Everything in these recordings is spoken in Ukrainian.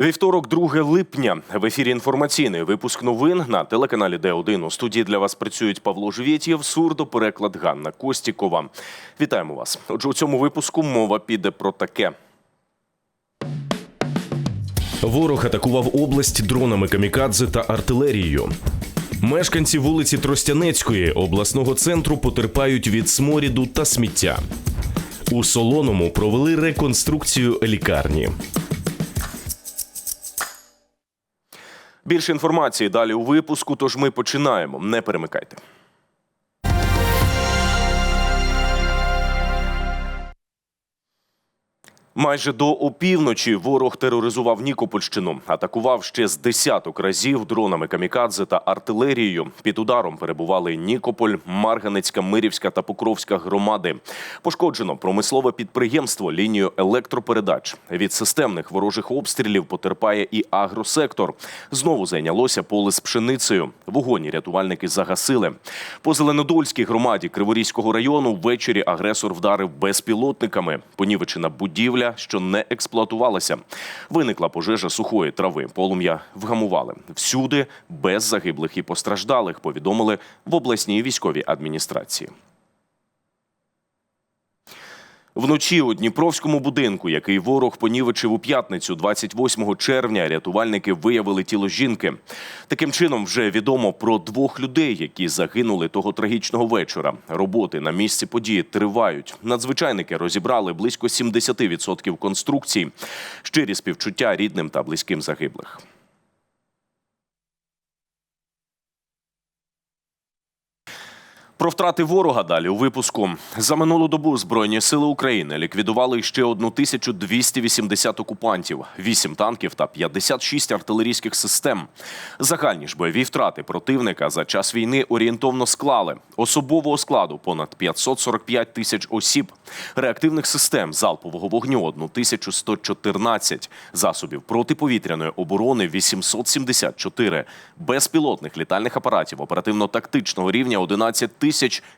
Вівторок, 2 липня. В ефірі інформаційний випуск новин на телеканалі Д1. У студії для вас працюють Павло Живєтєв, сурдопереклад Ганна Костікова. Вітаємо вас. Отже, у цьому випуску мова піде про таке. Ворог атакував область дронами камікадзе та артилерією. Мешканці вулиці Тростянецької обласного центру потерпають від сморіду та сміття. У Солоному провели реконструкцію лікарні. Більше інформації далі у випуску, тож ми починаємо. Не перемикайте. Майже до опівночі ворог тероризував Нікопольщину, атакував ще з десяток разів дронами камікадзе та артилерією. Під ударом перебували Нікополь, Марганецька, Мирівська та Покровська громади. Пошкоджено промислове підприємство, лінію електропередач. Від системних ворожих обстрілів потерпає і агросектор. Знову зайнялося поле з пшеницею. Вогоні рятувальники загасили. По Зеленодольській громаді Криворізького району ввечері агресор вдарив безпілотниками. Понівечена будівля, що не експлуатувалася. Виникла пожежа сухої трави. Полум'я вгамували. Всюди без загиблих і постраждалих, повідомили в обласній військовій адміністрації. Вночі у Дніпровському будинку, який ворог понівечив у п'ятницю, 28 червня, рятувальники виявили тіло жінки. Таким чином, вже відомо про двох людей, які загинули того трагічного вечора. Роботи на місці події тривають. Надзвичайники розібрали близько 70% конструкцій. Щирі співчуття рідним та близьким загиблих. Про втрати ворога далі у випуску за минулу добу збройні сили України ліквідували ще 1280 окупантів, 8 танків та 56 артилерійських систем. Загальні ж бойові втрати противника за час війни орієнтовно склали особового складу понад 545 тисяч осіб, реактивних систем залпового вогню 1114, засобів протиповітряної оборони 874, безпілотних літальних апаратів оперативно-тактичного рівня 11 тисяч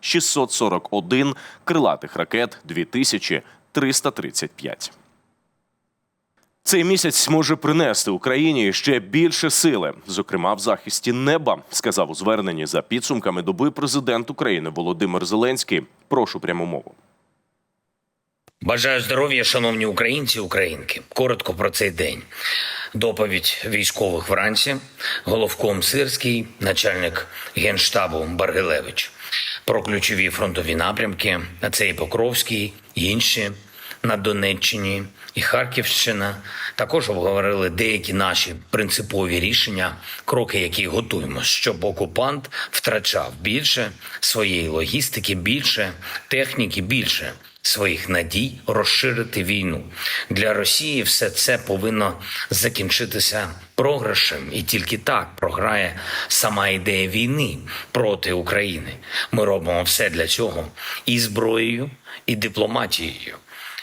641, крилатих ракет 2335. Цей місяць може принести Україні ще більше сили, зокрема в захисті неба, сказав у зверненні за підсумками доби президент України Володимир Зеленський. Прошу пряму мову. Бажаю здоров'я, шановні українці і українки. Коротко про цей день. Доповідь військових вранці, головком Сирський, начальник генштабу Баргилевич. Про ключові фронтові напрямки, а це і Покровський, і інші на Донеччині і Харківщина. Також обговорили деякі наші принципові рішення, кроки, які готуємо, щоб окупант втрачав більше своєї логістики, більше техніки, більше своїх надій розширити війну для Росії. Все це повинно закінчитися програшем, і тільки так програє сама ідея війни проти України. Ми робимо все для цього і зброєю, і дипломатією.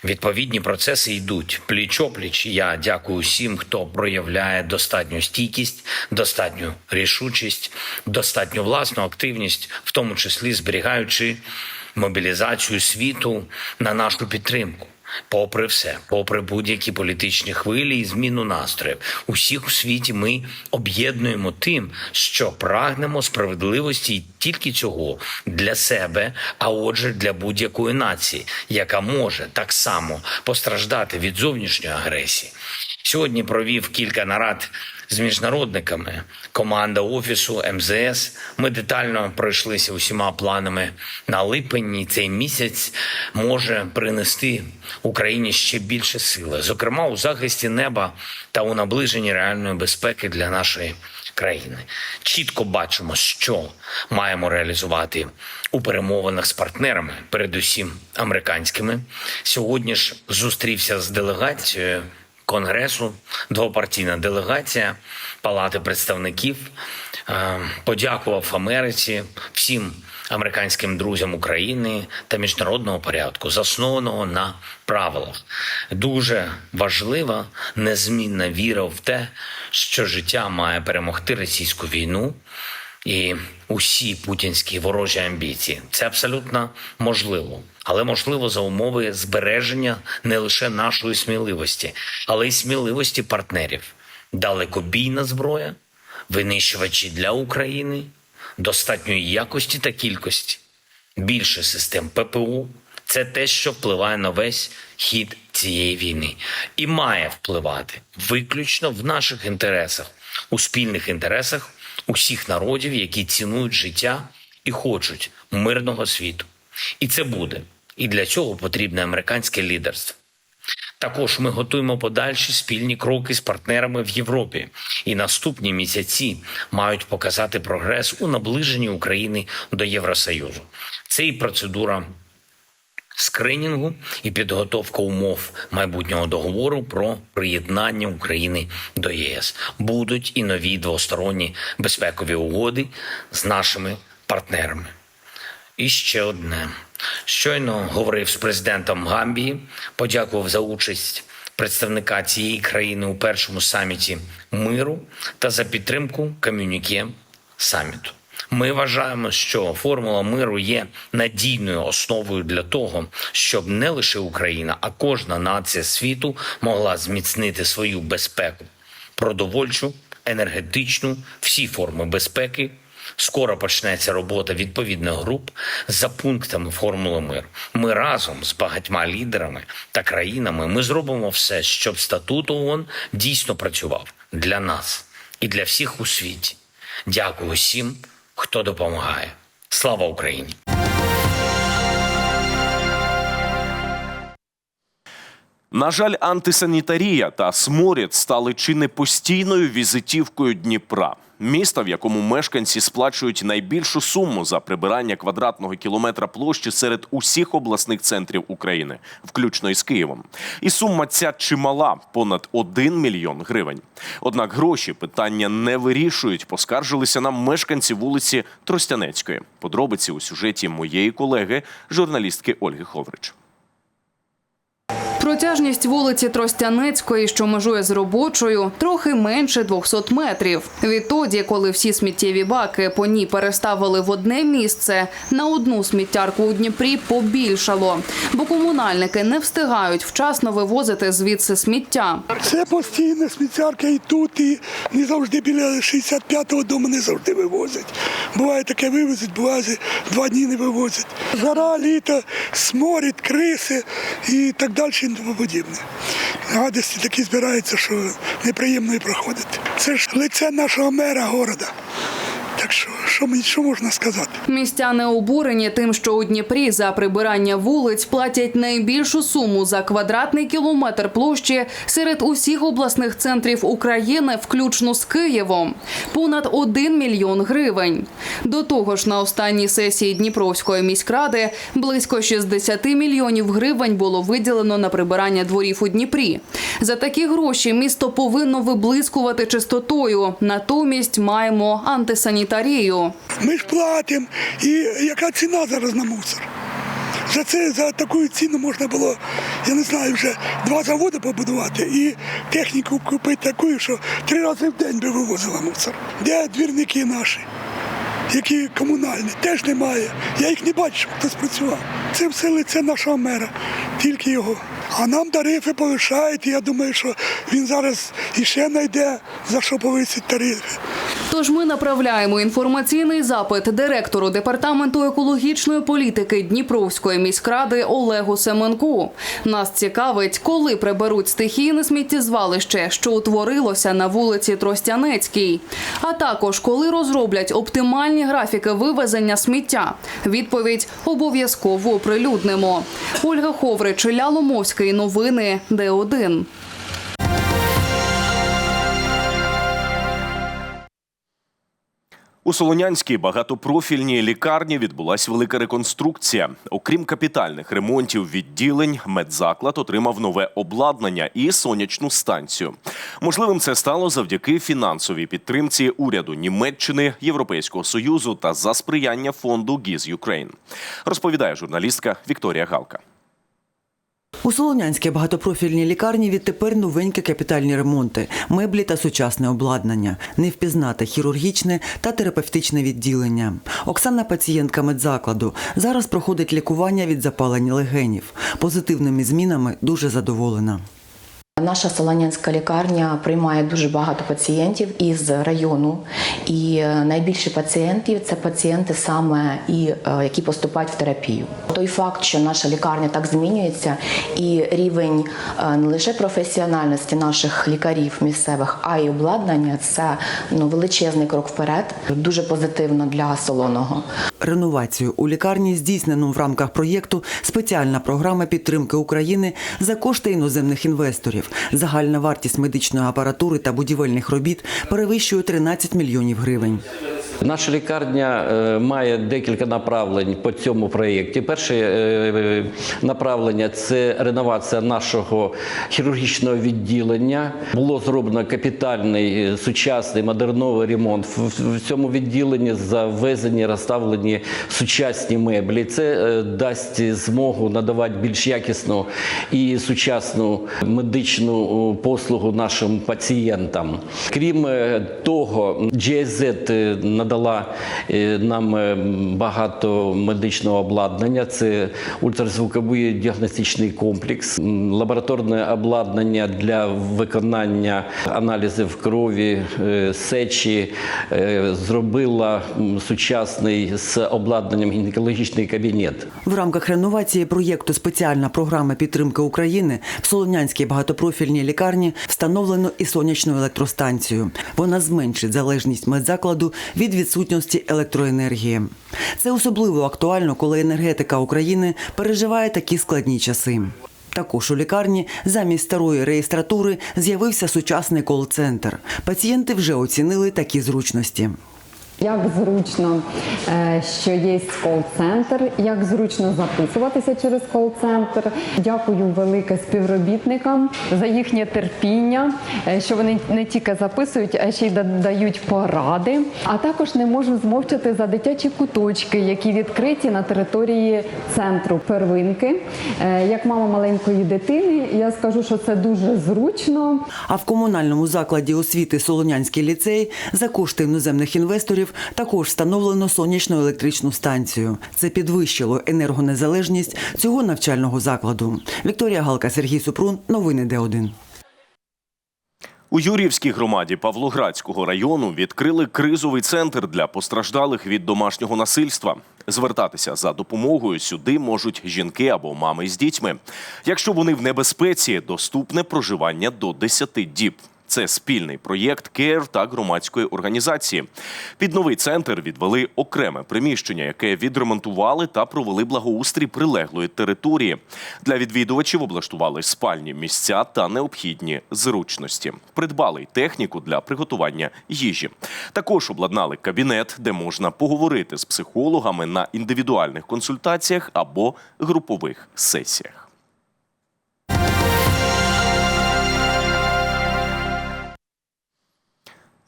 Відповідні процеси йдуть пліч-опліч. Я дякую всім, хто проявляє достатню стійкість, достатню рішучість, достатню власну активність, в тому числі зберігаючи мобілізацію світу на нашу підтримку. Попри все, попри будь-які політичні хвилі і зміну настроїв, усіх у світі ми об'єднуємо тим, що прагнемо справедливості і тільки цього для себе, а отже, для будь-якої нації, яка може так само постраждати від зовнішньої агресії. Сьогодні провів кілька нарад з міжнародниками. Команда офісу МЗС. Ми детально пройшлися усіма планами на липень. І Цей місяць може принести Україні ще більше сили, зокрема у захисті неба та у наближенні реальної безпеки для нашої країни. Чітко бачимо, що маємо реалізувати у перемовинах з партнерами, передусім американськими. Сьогодні ж зустрівся з делегацією. Конгресу, двопартійна делегація Палати представників. Е, Подякував Америці всім американським друзям України та міжнародного порядку, заснованого на правилах. Дуже важлива незмінна віра в те, що життя має перемогти російську війну і усі путінські ворожі амбіції. Це абсолютно можливо. Але можливо за умови збереження не лише нашої сміливості, але й сміливості партнерів. далекобійна зброя, винищувачі для України, достатньої якості та кількості, більше систем ППО. Це те, що впливає на весь хід цієї війни, і має впливати виключно в наших інтересах, у спільних інтересах усіх народів, які цінують життя і хочуть мирного світу. І це буде. І для цього потрібне американське лідерство. Також ми готуємо подальші спільні кроки з партнерами в Європі, і наступні місяці мають показати прогрес у наближенні України до Євросоюзу. Це і процедура скринінгу і підготовка умов майбутнього договору про приєднання України до ЄС. Будуть і нові двосторонні безпекові угоди з нашими партнерами. І ще одне. Щойно говорив з президентом Гамбії, подякував за участь представника цієї країни у першому саміті миру та за підтримку комюніке саміту. Ми вважаємо, що формула миру є надійною основою для того, щоб не лише Україна, а кожна нація світу могла зміцнити свою безпеку, продовольчу, енергетичну, всі форми безпеки. Скоро почнеться робота відповідних груп за пунктами формули миру. Ми разом з багатьма лідерами та країнами ми зробимо все, щоб статут ООН дійсно працював для нас і для всіх у світі. Дякую всім, хто допомагає. Слава Україні! На жаль, антисанітарія та сморід стали чи не постійною візитівкою Дніпра. Міста, в якому мешканці сплачують найбільшу суму за прибирання квадратного кілометра площі серед усіх обласних центрів України, включно із Києвом. І сума ця чимала понад 1 мільйон гривень. Однак гроші питання не вирішують. Поскаржилися нам мешканці вулиці Тростянецької. Подробиці у сюжеті моєї колеги, журналістки Ольги Ховрич. Протяжність вулиці Тростянецької, що межує з робочою, трохи менше 200 метрів. Відтоді, коли всі сміттєві баки по ній переставили в одне місце, на одну сміттярку у Дніпрі побільшало, бо комунальники не встигають вчасно вивозити звідси сміття. Це постійна сміттярка і тут, і не завжди біля 65-го дому не завжди вивозять. Буває таке вивезуть, буває два дні не вивозять. Жара, літо, сморід, криси і так далі тому подібне. Гадості такі збираються, що неприємно і проходити. Це ж лице нашого мера города. Що, мені- що можна сказати? Містяни обурені тим, що у Дніпрі за прибирання вулиць платять найбільшу суму за квадратний кілометр площі серед усіх обласних центрів України, включно з Києвом, понад 1 мільйон гривень. До того ж, на останній сесії Дніпровської міськради близько 60 мільйонів гривень було виділено на прибирання дворів у Дніпрі. За такі гроші місто повинно виблискувати чистотою. Натомість маємо антисанітарію. Ми ж платимо. І яка ціна зараз на мусор? За це за таку ціну можна було, я не знаю, вже два заводи побудувати і техніку купити таку, що три рази в день би вивозила мусор. Де двірники наші, які комунальні, теж немає. Я їх не бачу, щоб хтось працював. Це все лице нашого мера, тільки його. А нам тарифи повишають, і я думаю, що він зараз іще знайде за що повисить тарифи. Тож ми направляємо інформаційний запит директору департаменту екологічної політики Дніпровської міськради Олегу Семенку. Нас цікавить, коли приберуть стихійне сміттєзвалище, що утворилося на вулиці Тростянецькій, а також коли розроблять оптимальні графіки вивезення сміття. Відповідь обов'язково оприлюднимо. Ольга Ховрич, Ілля Ломовський. Новини Д1. У Солонянській багатопрофільній лікарні відбулася велика реконструкція. Окрім капітальних ремонтів відділень, медзаклад отримав нове обладнання і сонячну станцію. Можливим це стало завдяки фінансовій підтримці уряду Німеччини, Європейського союзу та за сприяння фонду ГІЗ Юкрейн. Розповідає журналістка Вікторія Галка. У Солонянській багатопрофільній лікарні відтепер новенькі капітальні ремонти, меблі та сучасне обладнання, не впізнати хірургічне та терапевтичне відділення. Оксана пацієнтка медзакладу зараз проходить лікування від запалення легенів. Позитивними змінами дуже задоволена. Наша Солонянська лікарня приймає дуже багато пацієнтів із району, і е, найбільше пацієнтів це пацієнти саме і е, які поступають в терапію. Той факт, що наша лікарня так змінюється, і рівень е, не лише професіональності наших лікарів місцевих, а й обладнання це ну величезний крок вперед. Дуже позитивно для солоного. Реновацію у лікарні здійснено в рамках проєкту спеціальна програма підтримки України за кошти іноземних інвесторів. Загальна вартість медичної апаратури та будівельних робіт перевищує 13 мільйонів гривень. Наша лікарня е, має декілька направлень по цьому проєкті. Перше е, направлення це реновація нашого хірургічного відділення. Було зроблено капітальний е, сучасний модерновий ремонт. В- цьому відділенні завезені, розставлені сучасні меблі. Це дасть змогу надавати більш якісну і сучасну медичну послугу нашим пацієнтам. Крім того, GIZ е, надала е, нам е, багато медичного обладнання. Це ультразвуковий діагностичний комплекс, лабораторне обладнання для виконання аналізів крові, е, сечі, зробила сучасний з обладнанням гінекологічний кабінет. В рамках реновації проєкту спеціальна програма підтримки України в Солонянській багатопрофільній лікарні встановлено і сонячну електростанцію. Вона зменшить залежність медзакладу від відсутності електроенергії. Це особливо актуально, коли енергетика України переживає такі складні часи. Також у лікарні замість старої реєстратури з'явився сучасний кол-центр. Пацієнти вже оцінили такі зручності. Як зручно, е, що є кол-центр, як зручно записуватися через кол-центр. Дякую велике співробітникам за їхнє терпіння, е, що вони не тільки записують, а ще й дають поради. А також не можу змовчати за дитячі куточки, які відкриті на території центру первинки. Е, Як мама маленької дитини, я скажу, що це дуже зручно. А в комунальному закладі освіти Солонянський ліцей за кошти іноземних інвесторів також встановлено сонячну електричну станцію. Це підвищило енергонезалежність цього навчального закладу. Вікторія Галка, Сергій Супрун. Новини Д1. У Юрівській громаді Павлоградського району відкрили кризовий центр для постраждалих від домашнього насильства. Звертатися за допомогою сюди можуть жінки або мами з дітьми. Якщо вони в небезпеці, доступне проживання до 10 діб. Це спільний проєкт КЕР та громадської організації. Під новий центр відвели окреме приміщення, яке відремонтували та провели благоустрій прилеглої території. Для відвідувачів облаштували спальні місця та необхідні зручності. Придбали й техніку для приготування їжі. Також обладнали кабінет, де можна поговорити з психологами на індивідуальних консультаціях або групових сесіях.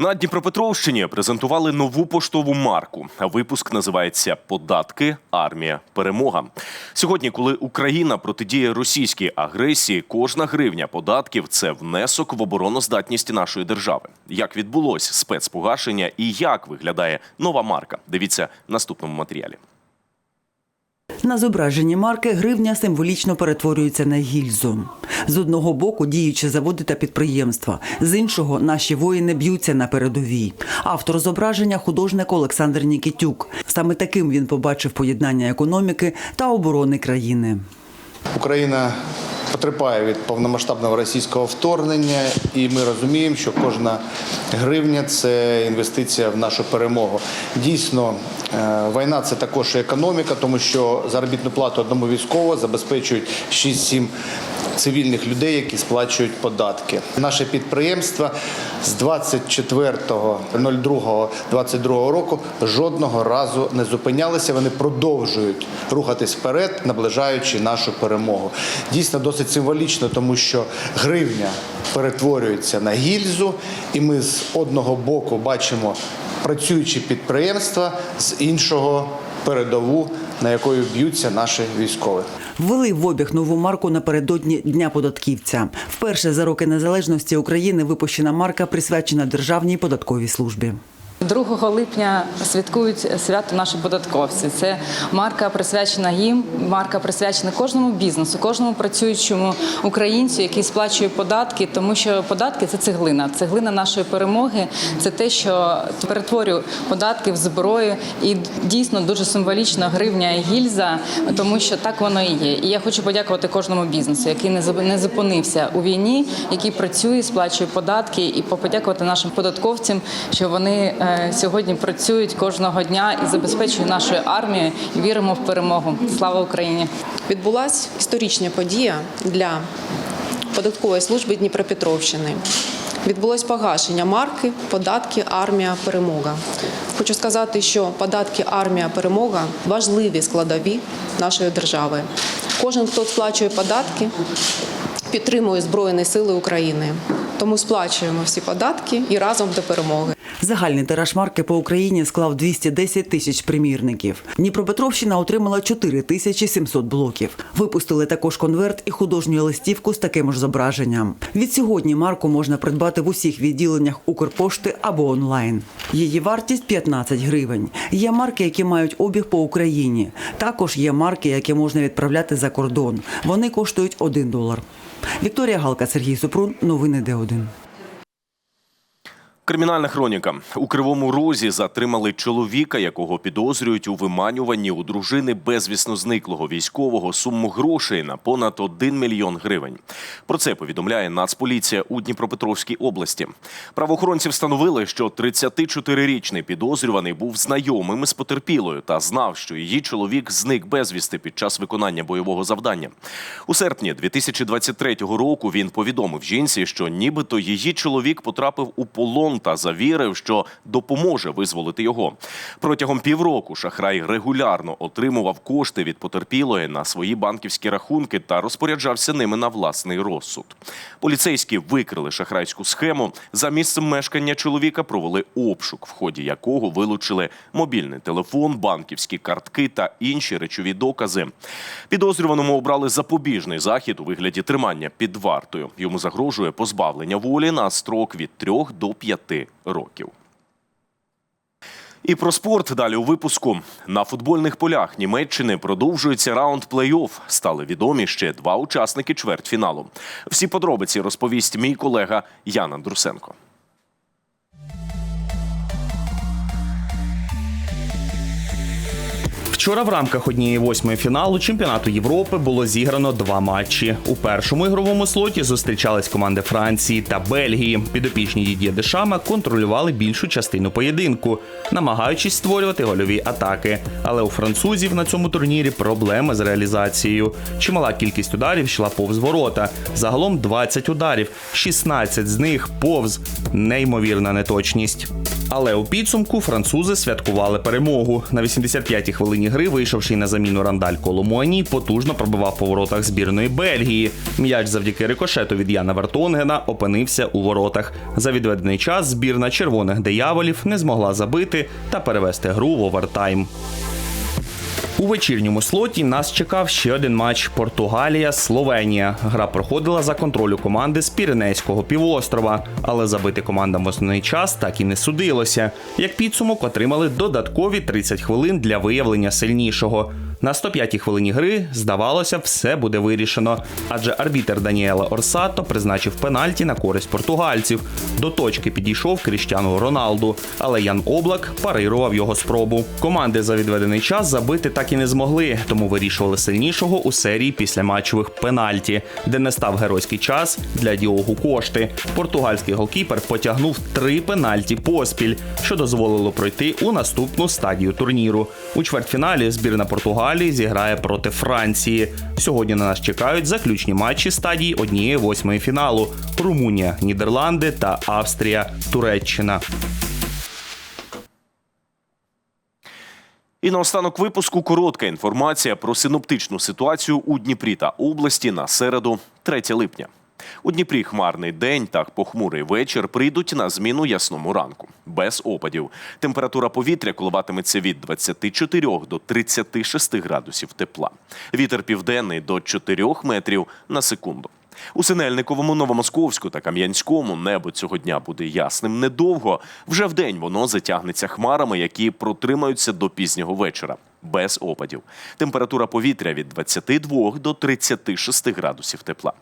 На Дніпропетровщині презентували нову поштову марку. Випуск називається Податки, армія, перемога. Сьогодні, коли Україна протидіє російській агресії, кожна гривня податків це внесок в обороноздатність нашої держави. Як відбулось спецпогашення і як виглядає нова марка? Дивіться в наступному матеріалі. На зображенні марки гривня символічно перетворюється на гільзу. З одного боку діючі заводи та підприємства, з іншого наші воїни б'ються на передовій. Автор зображення художник Олександр Нікітюк. Саме таким він побачив поєднання економіки та оборони країни. Україна потерпає від повномасштабного російського вторгнення, і ми розуміємо, що кожна гривня це інвестиція в нашу перемогу. Дійсно, е, війна це також економіка, тому що заробітну плату одному військовому забезпечують 6-7 цивільних людей, які сплачують податки. Наше підприємство з 24.02.22 року жодного разу не зупинялися. Вони продовжують рухатись вперед, наближаючи нашу перемогу. Дійсно, досить символічно, тому що гривня перетворюється на гільзу, і ми з одного боку бачимо працюючі підприємства, з іншого передову, на якою б'ються наші військові. Ввели в обіг нову марку напередодні Дня податківця. Вперше за роки незалежності України випущена марка присвячена Державній податковій службі. 2 липня святкують свято наші податковці. Це марка присвячена їм, марка присвячена кожному бізнесу, кожному працюючому українцю, який сплачує податки, тому що податки це цеглина. Цеглина нашої перемоги. Це те, що перетворює податки в зброю, і дійсно дуже символічно гривня і гільза, тому що так воно і є. І я хочу подякувати кожному бізнесу, який не не зупинився у війні, який працює, сплачує податки, і подякувати нашим податковцям, що вони е, сьогодні працюють кожного дня і забезпечують нашу армію. І віримо в перемогу. Слава Україні! відбулася історична подія для податкової служби Дніпропетровщини. Відбулось погашення марки податки Армія Перемога. Хочу сказати, що податки Армія Перемога важливі складові нашої держави. Кожен, хто сплачує податки, підтримує Збройні Сили України. Тому сплачуємо всі податки і разом до перемоги. Загальний тираж марки по Україні склав 210 тисяч примірників. Дніпропетровщина отримала 4 тисячі 700 блоків. Випустили також конверт і художню листівку з таким ж зображенням. Від сьогодні марку можна придбати в усіх відділеннях Укрпошти або онлайн. Її вартість 15 гривень. Є марки, які мають обіг по Україні. Також є марки, які можна відправляти за кордон. Вони коштують 1 долар. Вікторія Галка, Сергій Супрун. Новини Д1. Кримінальна хроніка у кривому розі затримали чоловіка, якого підозрюють у виманюванні у дружини безвісно зниклого військового суму грошей на понад 1 мільйон гривень. Про це повідомляє Нацполіція у Дніпропетровській області. Правоохоронці встановили, що 34-річний підозрюваний був знайомим з потерпілою та знав, що її чоловік зник безвісти під час виконання бойового завдання. У серпні 2023 року він повідомив жінці, що нібито її чоловік потрапив у полон та завірив, що допоможе визволити його. Протягом півроку шахрай регулярно отримував кошти від потерпілої на свої банківські рахунки та розпоряджався ними на власний розсуд. Поліцейські викрили шахрайську схему. За місцем мешкання чоловіка провели обшук, в ході якого вилучили мобільний телефон, банківські картки та інші речові докази. Підозрюваному обрали запобіжний захід у вигляді тримання під вартою. Йому загрожує позбавлення волі на строк від 3 до 5 років. І про спорт далі у випуску на футбольних полях Німеччини продовжується раунд плей-офф. Стали відомі ще два учасники чвертьфіналу. Всі подробиці розповість мій колега Ян Андрусенко. Вчора в рамках однієї восьмої фіналу чемпіонату Європи було зіграно два матчі. У першому ігровому слоті зустрічались команди Франції та Бельгії. Підопічні Дід'є Дешама контролювали більшу частину поєдинку, намагаючись створювати гольові атаки. Але у французів на цьому турнірі проблеми з реалізацією. Чимала кількість ударів йшла повз ворота. Загалом 20 ударів, 16 з них повз неймовірна неточність. Але у підсумку французи святкували перемогу. На 85-й хвилині гри, вийшовши на заміну Рандаль Коломуані, потужно пробивав по воротах збірної Бельгії. М'яч завдяки рикошету від Яна Вертонгена опинився у воротах. За відведений час збірна червоних дияволів не змогла забити та перевести гру в овертайм. У вечірньому слоті нас чекав ще один матч Португалія-Словенія. Гра проходила за контролю команди з Піренейського півострова, але забити командам в основний час так і не судилося. Як підсумок отримали додаткові 30 хвилин для виявлення сильнішого. На 105-й хвилині гри, здавалося, все буде вирішено, адже арбітер Даніела Орсато призначив пенальті на користь португальців. До точки підійшов Кріштіану Роналду, але Ян Облак парирував його спробу. Команди за відведений час забити так і не змогли, тому вирішували сильнішого у серії післяматчевих пенальті, де не став геройський час для Діогу Кошти. Португальський голкіпер потягнув три пенальті поспіль, що дозволило пройти у наступну стадію турніру. У чвертьфіналі збірна Португалії зіграє проти Франції. Сьогодні на нас чекають заключні матчі стадії однієї восьмої фіналу: Румунія, Нідерланди та Австрія, Туреччина. І наостанок випуску коротка інформація про синоптичну ситуацію у Дніпрі та області на середу, 3 липня. У Дніпрі хмарний день та похмурий вечір прийдуть на зміну ясному ранку, без опадів. Температура повітря коливатиметься від 24 до 36 градусів тепла. Вітер південний до 4 метрів на секунду. У Синельниковому, Новомосковську та Кам'янському небо цього дня буде ясним недовго. Вже вдень воно затягнеться хмарами, які протримаються до пізнього вечора. Без опадів. Температура повітря від 22 до 36 градусів тепла.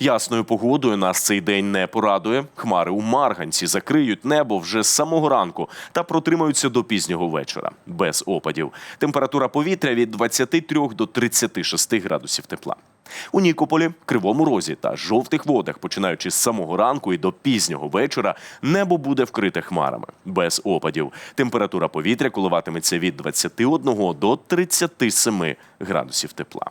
Ясною погодою нас цей день не порадує. Хмари у Марганці закриють небо вже з самого ранку та протримаються до пізнього вечора. Без опадів. Температура повітря від 23 до 36 градусів тепла. У Нікополі, Кривому Розі та жовтих водах, починаючи з самого ранку і до пізнього вечора, небо буде вкрите хмарами без опадів. Температура повітря коливатиметься від 21 до 37 градусів тепла.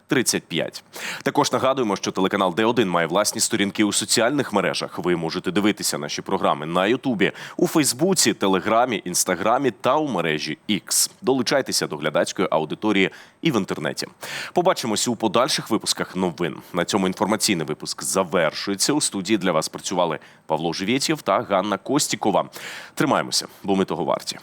35. Також нагадуємо, що телеканал Д1 має власні сторінки у соціальних мережах. Ви можете дивитися наші програми на Ютубі, у Фейсбуці, Телеграмі, Інстаграмі та у мережі X. Долучайтеся до глядацької аудиторії і в інтернеті. Побачимось у подальших випусках новин. На цьому інформаційний випуск завершується. У студії для вас працювали Павло Живєтєв та Ганна Костікова. Тримаємося, бо ми того варті.